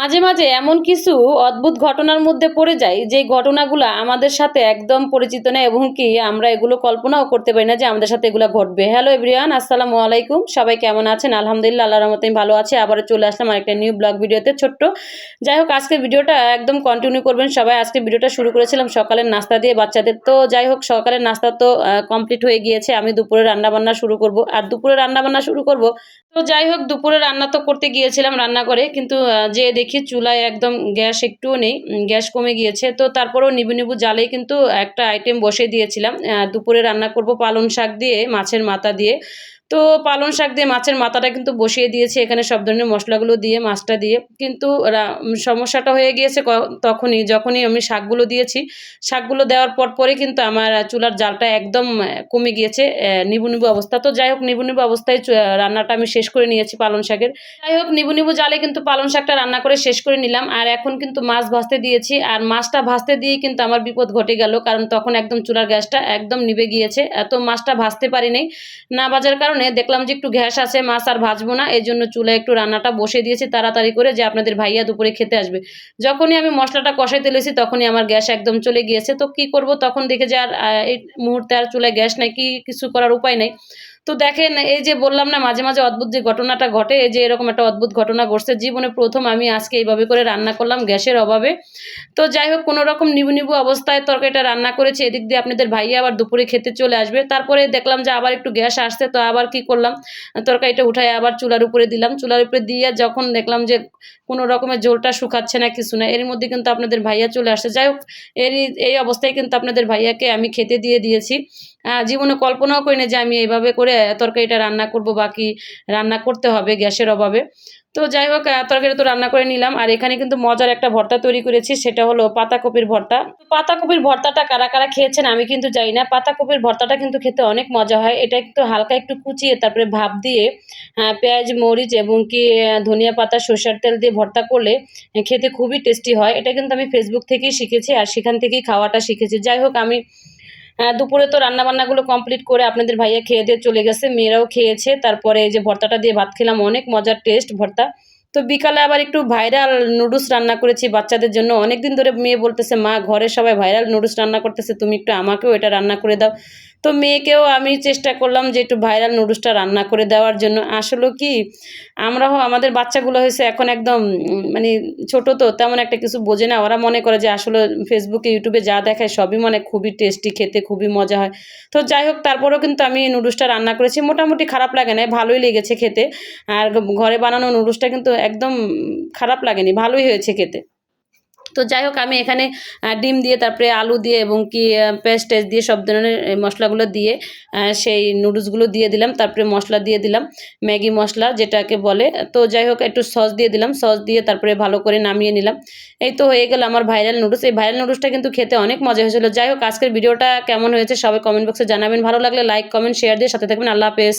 মাঝে মাঝে এমন কিছু অদ্ভুত ঘটনার মধ্যে পড়ে যাই যে ঘটনাগুলো আমাদের সাথে একদম পরিচিত না এবং কি আমরা এগুলো কল্পনাও করতে পারি না যে আমাদের সাথে এগুলো ঘটবে। হ্যালো এভরিওয়ান আসসালামু আলাইকুম। সবাই কেমন আছেন? আলহামদুলিল্লাহ, আল্লাহর রহমতে ভালো আছি। আবারও চলে আসলাম আরেকটা নিউ ব্লগ ভিডিওতে, ছোট্ট। যাই হোক, আজকে ভিডিওটা একদম কন্টিনিউ করবেন সবাই। আজকে ভিডিওটা শুরু করেছিলাম সকালের নাস্তা দিয়ে বাচ্চাদের। তো যাই হোক, সকালের নাস্তা তো কমপ্লিট হয়ে গিয়েছে। আমি দুপুরে রান্নাবান্না শুরু করব। আর দুপুরে রান্নাবান্না শুরু করব? তো যাই হোক, দুপুরে রান্না তো করতে গিয়েছিলাম রান্না করে কিন্তু যে দেখি চুলায় একদম গ্যাস একটুও নেই গ্যাস কমে গিয়েছে। তো তারপরেও নিবু নিবু জালেই কিন্তু একটা আইটেম বসে দিয়েছিলাম। দুপুরে রান্না করব পালং শাক দিয়ে, মাছের মাথা দিয়ে। তো পালং শাক দিয়ে মাছের মাথাটা কিন্তু বসিয়ে দিয়েছি, এখানে সব ধরনের মশলাগুলো দিয়ে, মাছটা দিয়ে। কিন্তু সমস্যাটা হয়ে গিয়েছে তখনই, যখনই আমি শাকগুলো দিয়েছি, শাকগুলো দেওয়ার পর পরে কিন্তু আমার চুলার জালটা একদম কমে গিয়েছে নিবু নিবু অবস্থা। তো যাই হোক, নিবু নিবু অবস্থায় রান্নাটা আমি শেষ করে নিয়েছি পালং শাকের। যাই হোক, নিবু নিবু জালে কিন্তু পালং শাকটা রান্না করে শেষ করে নিলাম। আর এখন কিন্তু মাছ ভাজতে দিয়েছি। আর মাছটা ভাজতে দিয়ে কিন্তু আমার বিপদ ঘটে গেল, কারণ তখন একদম চুলার গ্যাসটা একদম নিভে গিয়েছে। এত মাছটা ভাজতে পারি নাই, না ভাজার কারণে দেখলাম যে একটু গ্যাস আছে, মাছ আর ভাজবো না। এই জন্য চুলায় একটু রান্নাটা বসে দিয়েছি, তাড়াতাড়ি করে যে আপনাদের ভাইয়া দুপুরে খেতে আসবে। যখনই আমি মশলাটা কষাইতে লেছি তখনই আমার গ্যাস একদম চলে গিয়েছে। তো কি করব? তখন দেখে যে আর এই মুহূর্তে আর চুলায় গ্যাস নাই, কি কিছু করার উপায় নেই। তো দেখেন, এই যে বললাম না, মাঝে মাঝে অদ্ভুত যে ঘটনাটা ঘটে, এই যে এরকম একটা অদ্ভুত ঘটনা ঘটছে, জীবনে প্রথম আমি আজকে এইভাবে করে রান্না করলাম গ্যাসের অভাবে। তো যাই হোক, কোনো রকম নিবু নিবু অবস্থায় তরকারিটা রান্না করেছি, এদিক দিয়ে আপনাদের ভাইয়া আবার দুপুরে খেতে চলে আসবে। তারপরে দেখলাম যে আবার একটু গ্যাস আসছে, তো আবার কি করলাম, তরকারিটা উঠায় আবার চুলার উপরে দিলাম। চুলার উপরে দিয়ে যখন দেখলাম যে কোনো রকমের ঝোলটা শুকাচ্ছে না, কিছু না, এর মধ্যে কিন্তু আপনাদের ভাইয়া চলে আসছে। যাই হোক এর এই অবস্থায় কিন্তু আপনাদের ভাইয়াকে আমি খেতে দিয়ে দিয়েছি। জীবনে কল্পনাও করি না যে আমি এইভাবে করে তরকারিটা রান্না করব বাকি রান্না করতে হবে গ্যাসের অভাবে। তো যাই হোক তরকারি তো রান্না করে নিলাম। আর এখানে কিন্তু মজার একটা ভর্তা তৈরি করেছি, সেটা হলো পাতাকপির ভর্তা। পাতাকপির ভর্তাটা কারা কারা খেয়েছেন আমি কিন্তু জানি না। পাতাকপির ভর্তাটা কিন্তু খেতে অনেক মজা হয়। এটা একটু হালকা একটু কুচিয়ে তারপরে ভাপ দিয়ে পেঁয়াজ, মরিচ এবং কি ধনিয়া পাতা, সরষের তেল দিয়ে ভর্তা করলে খেতে খুবই টেস্টি হয়। এটা কিন্তু আমি ফেসবুক থেকেই শিখেছি আর সেখান থেকেই খাওয়াটা শিখেছি। যাই হোক, আমি দুপুরে তো রান্না বান্নাগুলো কমপ্লিট করে আপনাদের ভাইয়া খেয়ে দিয়ে চলে গেছে, মেয়েরাও খেয়েছে, তারপরে এই যে ভর্তাটা দিয়ে ভাত খেলাম, অনেক মজার টেস্ট ভর্তা। তো বিকালে আবার একটু ভাইরাল নুডলস রান্না করেছি বাচ্চাদের জন্য অনেক দিন ধরে মেয়ে বলতেছে, মা, ঘরে সবাই ভাইরাল নুডলস রান্না করতেছে, তুমি একটু আমাকেও এটা রান্না করে দাও। তো মেয়েকেও আমি চেষ্টা করলাম যে একটু ভাইরাল নুডলসটা রান্না করে দেওয়ার জন্য। আসলে কি, আমরাও, আমাদের বাচ্চাগুলো হয়েছে এখন একদম মানে ছোট তো, তেমন একটা কিছু বোঝে না। ওরা মনে করে যে আসলে ফেসবুকে ইউটিউবে যা দেখায় সবই মানে খুবই টেস্টি, খেতে খুবই মজা হয়। তো যাই হোক, তারপরেও কিন্তু আমি নুডলসটা রান্না করেছি। মোটামুটি খারাপ লাগে না ভালোই লেগেছে খেতে। আর ঘরে বানানো নুডলসটা কিন্তু একদম খারাপ লাগেনি, ভালোই হয়েছে খেতে। তো যাই হোক, আমি এখানে ডিম দিয়ে, তারপরে আলু দিয়ে এবং কি পেস্ট টেস্ট দিয়ে সব ধরনের মশলাগুলো দিয়ে সেই নুডলসগুলো দিয়ে দিলাম, তারপরে মশলা দিয়ে দিলাম, ম্যাগি মশলা যেটাকে বলে। তো যাই হোক, একটু সস দিয়ে দিলাম, সস দিয়ে তারপরে ভালো করে নামিয়ে নিলাম। এই তো হয়ে গেল আমার ভাইরাল নুডলস এই ভাইরাল নুডলসটা কিন্তু খেতে অনেক মজা হয়েছিল। যাই হোক, আজকের ভিডিওটা কেমন হয়েছে সবাই কমেন্ট বক্সে জানাবেন। ভালো লাগলে লাইক কমেন্ট শেয়ার দিয়ে সাথে থাকবেন। আল্লাহ হাফেজ।